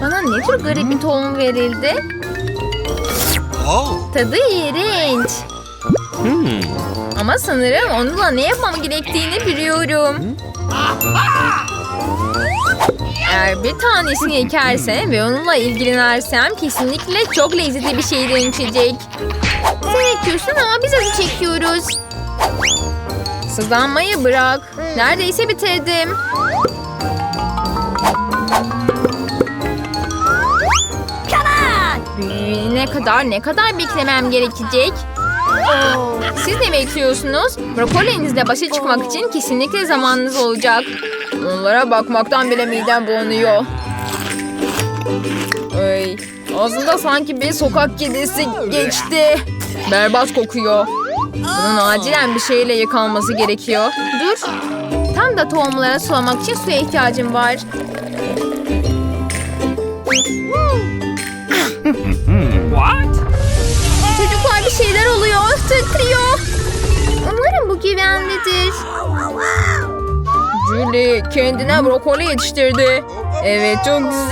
Bana ne tür garip bir tohum verildi? Tadı iğrenç. Ama sanırım onunla ne yapmam gerektiğini biliyorum. Eğer bir tanesini ekersem ve onunla ilgilenersem kesinlikle çok lezzetli bir şeye dönüşecek. Sen ekiyorsun ama biz acı çekiyoruz. Sızlanmayı bırak. Neredeyse bitirdim. Büyüyene kadar ne kadar beklemem gerekecek? Siz ne bekliyorsunuz? Brokolinizle başa çıkmak için kesinlikle zamanınız olacak. Onlara bakmaktan bile midem bulanıyor. Ay, ağzında sanki bir sokak kedisi geçti. Berbat kokuyor. Bunun acilen bir şeyle yıkanması gerekiyor. Dur. Tam da tohumlara sulamak için suya ihtiyacım var. Güvenlidir. Julie kendine brokoli yetiştirdi. Evet çok güzel.